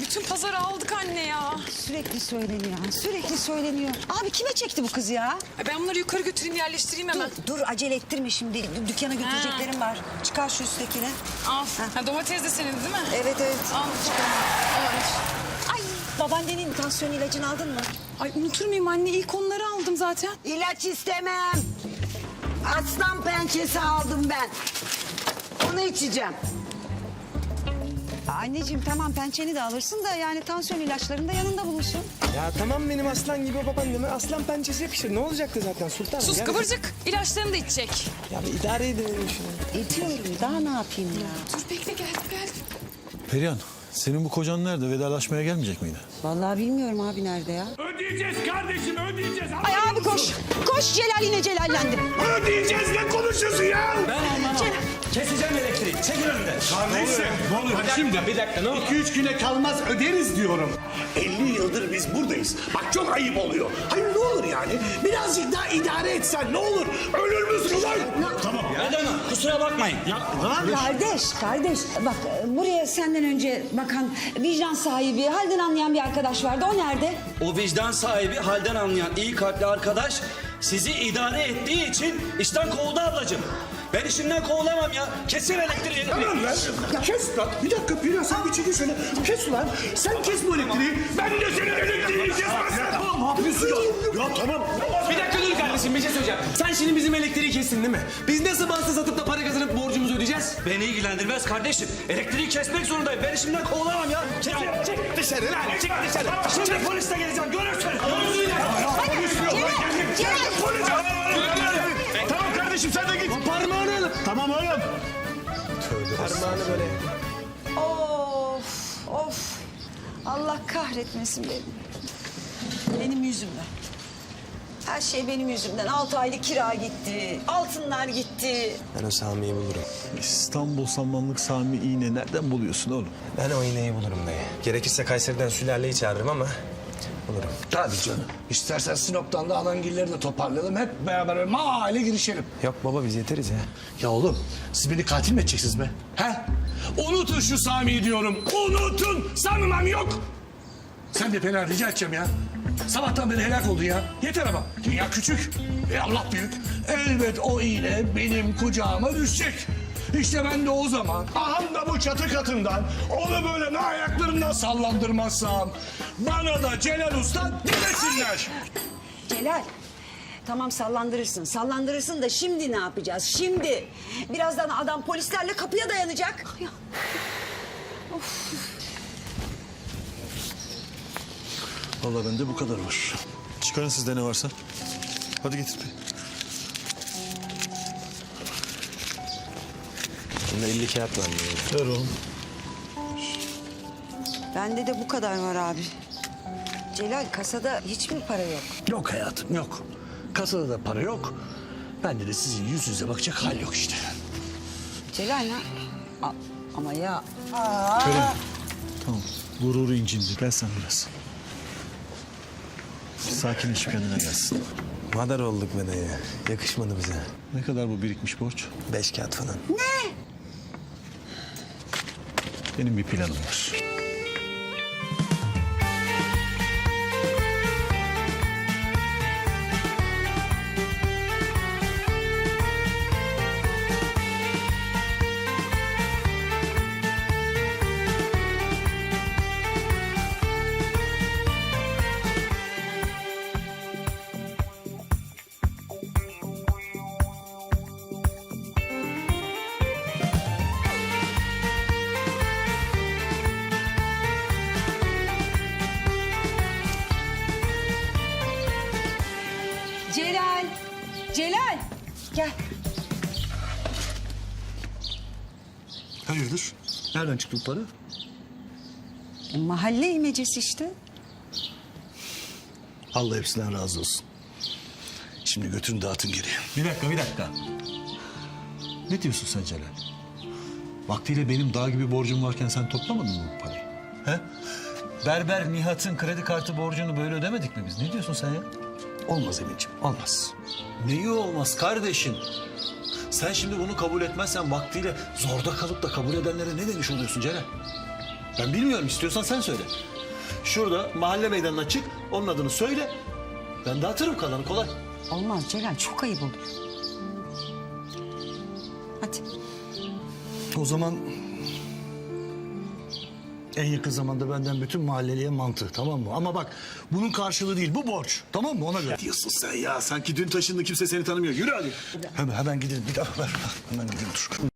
bütün pazarı aldık anne ya. Sürekli söyleniyor. Sürekli söyleniyor. Abi kime çekti bu kız ya? Ay ben bunları yukarı götüreyim yerleştireyim hemen. Dur, acele ettirme şimdi. Dü- Dükkana götüreceklerim var. Çıkar şu üsttekini. Al. Ha, domates de senin değil mi? Evet evet. Al. Al. Ay babaannenin tansiyon ilacını aldın mı? Ay unutur muyum anne? İlk onları aldım zaten. İlaç istemem. Aslan pençesi aldım ben. Onu içeceğim. Anneciğim tamam pençeni de alırsın da yani tansiyon ilaçların da yanında bulunsun. Ya tamam benim aslan gibi babaanneme aslan pençesi yakışır. Ne olacaktı zaten sultanım? Sus Gel- kıvırcık. İlaçlarını da içecek. Ya bir idare edelim şunu. Ediyorum daha ne yapayım ya? Dur bekle geldim geldim. Perihan, senin bu kocan nerede? Vedalaşmaya gelmeyecek miydi? Vallahi bilmiyorum abi nerede ya. Ödeyeceğiz kardeşim ödeyeceğiz. Ay abi koş. Koş Celal yine celallendi. Ödeyeceğiz ne konuşuyorsun ya? Çekil önümden. Kardeşim. Ne oluyor? Şimdi bir dakika ne oldu? 2-3 güne kalmaz öderiz diyorum. 50 yıldır biz buradayız. Bak çok ayıp oluyor. Hayır ne olur yani? Birazcık daha idare etsen ne olur? Ölür müsün lan? Tamam ya. Neden kusura bakmayın. Ya lan. Kardeş, kardeş. Bak buraya senden önce bakan vicdan sahibi, halden anlayan bir arkadaş vardı. O nerede? O vicdan sahibi halden anlayan iyi kalpli arkadaş sizi idare ettiği için işten kovdu ablacığım. Ben işimden kovulamam ya. Kesin elektriği. Tamam lan. Kes lan. Bir dakika Piran sen bir çekil şöyle. Kes lan. Sen kes bu elektriği. Ben de senin elektriğini kesmezsem. Ne yapıyorsun ya? Ya tamam. Bir dakika dur kardeşim bir şey söyleyeceğim. Sen şimdi bizim elektriği kestin değil mi? Biz nasıl bansa satıp da para kazanıp borcumuzu ödeyeceğiz? Beni ilgilendirmez kardeşim. Elektriği kesmek zorundayım. Ben işimden kovulamam ya. Çek, çek dışarı lan. Çık dışarı. Şimdi polisle Parmağını böyle. Of, of. Allah kahretmesin beni. Benim yüzümden. Her şey benim yüzümden. Altı aylık kira gitti. Altınlar gitti. Ben o Sami'yi bulurum. İstanbul samanlık Sami iğne nereden buluyorsun oğlum? Ben o iğneyi bulurum dayı. Gerekirse Kayseri'den sülaleyi çağırırım ama bulurum. Tabii canım. İstersen Sinop'tan da Alangilleri de toparlayalım. Hep beraber mahalle girişelim. Yok baba biz yeteriz ya. Ya oğlum siz beni katil mi edeceksiniz be? He? Unutun şu Sami'yi diyorum. Unutun. Sanmam yok. Sen de fena rica edeceğim ya. Sabahtan beri helak oldun ya. Yeter ama. Dünya küçük. E Allah büyük. Elbet o iğne benim kucağıma düşecek. İşte ben de o zaman aham da bu çatı katından onu böyle ne ayaklarından sallandırmazsam bana da Celal Usta demesinler. Celal. Tamam sallandırırsın. Sallandırırsın da şimdi ne yapacağız? Şimdi. Birazdan adam polislerle kapıya dayanacak. Ya, Vallahi bende bu kadar var. Çıkarın sizde ne varsa. Hadi getir bir. Bunda 50 kağıt var. Ver oğlum. Bende de bu kadar var abi. Celal kasada hiç mi para yok? Yok hayatım yok. Kasada da para yok. Bende de sizin yüz yüze bakacak hal yok işte. Celal ne? A- ama ya Tamam. Gururu incindi. Gel sen biraz. Sakinleşip kendine gelsin. Madar olduk be dayı. Yakışmadı bize. Ne kadar bu birikmiş borç? Beş kağıt falan. Benim bir planım var. Celal. Gel. Hayırdır? Nereden çıktı bu para? E, mahalle imecesi işte. Allah hepsinden razı olsun. Şimdi götürün dağıtın geri. Bir dakika, bir dakika. Ne diyorsun sen Celal? Vaktiyle benim dağ gibi borcum varken sen toplamadın mı bu parayı? He? Berber Nihat'ın kredi kartı borcunu böyle ödemedik mi biz? Ne diyorsun sen ya? Olmaz Emin'ciğim olmaz. Neyi olmaz kardeşim? Sen şimdi bunu kabul etmezsen vaktiyle zorda kalıp da kabul edenlere ne demiş oluyorsun Celal? Ben bilmiyorum istiyorsan sen söyle. Şurada mahalle meydanına çık onun adını söyle. Ben dağıtırım kalanı kolay. Olmaz Celal çok ayıp olur. Hadi. O zaman en yakın zamanda benden bütün mahalleliye mantı tamam mı? Ama bak bunun karşılığı değil bu borç tamam mı ona göre. Diyorsun sen ya sanki dün taşındı kimse seni tanımıyor. Yürü hadi. Hemen, hemen gidelim bir daha ver. Hemen gidelim dur.